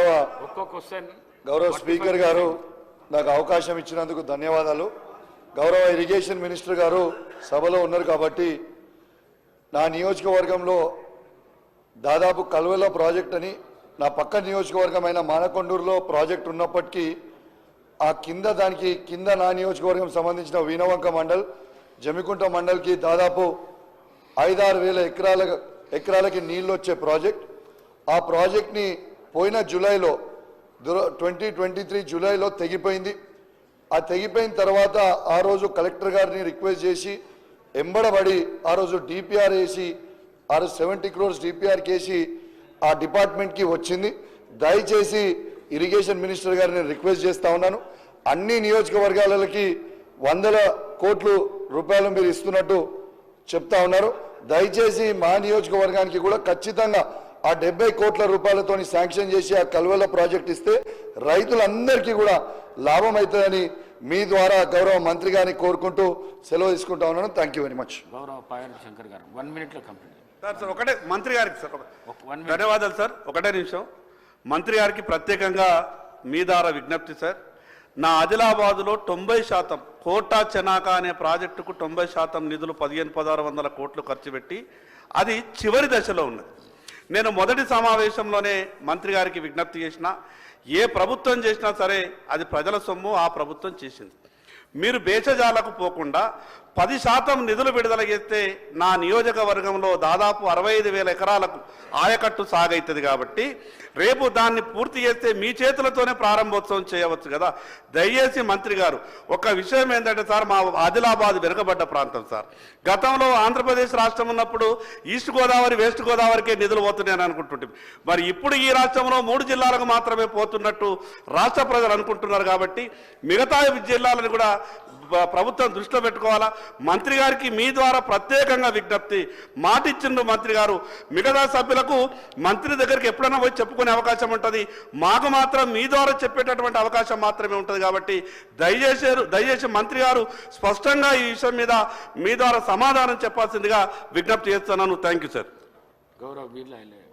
గౌరవ గౌరవ స్పీకర్ గారు నాకు అవకాశం ఇచ్చినందుకు ధన్యవాదాలు. గౌరవ ఇరిగేషన్ మినిస్టర్ గారు సభలో ఉన్నారు కాబట్టి నా నియోజకవర్గంలో దాదాపు కల్వెల ప్రాజెక్ట్ అని నా పక్క నియోజకవర్గమైన మానకొండూరులో ప్రాజెక్ట్ ఉన్నప్పటికీ ఆ కింద దానికి కింద నా నియోజకవర్గం సంబంధించిన వీణవంక మండల్ జమికుంట మండల్కి దాదాపు ఐదారు వేల ఎకరాల ఎకరాలకి నీళ్ళు వచ్చే ప్రాజెక్ట్. ఆ ప్రాజెక్ట్ని పోయిన జూలైలో ట్వంటీ ట్వంటీ త్రీ జూలైలో తెగిపోయింది. ఆ తెగిపోయిన తర్వాత ఆ రోజు కలెక్టర్ గారిని రిక్వెస్ట్ చేసి ఎంబడబడి ఆ రోజు డిపిఆర్ వేసి ఆ రోజు సెవెంటీ క్రోర్స్ డిపిఆర్ కేసి ఆ డిపార్ట్మెంట్కి వచ్చింది. దయచేసి ఇరిగేషన్ మినిస్టర్ గారిని రిక్వెస్ట్ చేస్తూ ఉన్నాను. అన్ని నియోజకవర్గాలకి వందల కోట్లు రూపాయలు మీరు ఇస్తున్నట్టు చెప్తా ఉన్నారు. దయచేసి మా నియోజకవర్గానికి కూడా ఖచ్చితంగా ఆ డెబ్బై కోట్ల రూపాయలతోని శాంక్షన్ చేసి ఆ కల్వల ప్రాజెక్ట్ ఇస్తే రైతులందరికీ కూడా లాభం అవుతుందని మీ ద్వారా గౌరవ మంత్రి గారిని కోరుకుంటూ సెలవు తీసుకుంటా ఉన్నాను. థ్యాంక్ యూ వెరీ మచ్ గౌరవ పాయల్ శంకర్ గారు వన్ మినిట్లో కంప్లీట్ సార్ సార్ ఒకటే మంత్రి గారికి సార్ ఒక- ఒక వన్ మినిట్ ధన్యవాదాలు సార్ ఒకటే నిమిషం. మంత్రి గారికి ప్రత్యేకంగా మీ ద్వారా విజ్ఞప్తి సార్. నా ఆదిలాబాదులో తొంభై శాతం కోటా చెనాక అనే ప్రాజెక్టుకు తొంభై శాతం నిధులు పదిహేను పదహారు వందల కోట్లు ఖర్చు పెట్టి అది చివరి దశలో ఉన్నది. నేను మొదటి సమావేశంలోనే మంత్రి గారికి విజ్ఞప్తి చేసిన ఏ ప్రభుత్వం చేసినా సరే అది ప్రజల సొమ్ము ఆ ప్రభుత్వం చేసింది. మీరు బేచజాలకు పోకుండా పది శాతం నిధులు విడుదల చేస్తే నా నియోజకవర్గంలో దాదాపు అరవై ఐదు వేల ఎకరాలకు ఆయకట్టు సాగైతుంది కాబట్టి రేపు దాన్ని పూర్తి చేస్తే మీ చేతులతోనే ప్రారంభోత్సవం చేయవచ్చు కదా. దయచేసి మంత్రి గారు ఒక విషయం ఏంటంటే సార్ మా ఆదిలాబాద్ వెనుకబడ్డ ప్రాంతం సార్. గతంలో ఆంధ్రప్రదేశ్ రాష్ట్రం ఉన్నప్పుడు ఈస్ట్ గోదావరి వెస్ట్ గోదావరికే నిధులు పోతున్నాయని అనుకుంటుంటే మరి ఇప్పుడు ఈ రాష్ట్రంలో మూడు జిల్లాలకు మాత్రమే పోతున్నట్టు రాష్ట్ర ప్రజలు అనుకుంటున్నారు కాబట్టి మిగతా జిల్లాలను కూడా ప్రభుత్వం దృష్టిలో పెట్టుకోవాలా? మంత్రి గారికి మీ ద్వారా ప్రత్యేకంగా విజ్ఞప్తి. మాటిచ్చిండు మంత్రి గారు. మిగతా సభ్యులకు మంత్రి దగ్గరికి ఎప్పుడైనా పోయి చెప్పుకునే అవకాశం ఉంటుంది. మాకు మాత్రం మీ ద్వారా చెప్పేటటువంటి అవకాశం మాత్రమే ఉంటుంది కాబట్టి దయచేసి దయచేసి మంత్రి గారు స్పష్టంగా ఈ విషయం మీద మీ ద్వారా సమాధానం చెప్పాల్సిందిగా విజ్ఞప్తి చేస్తున్నాను. Thank you sir Gaurav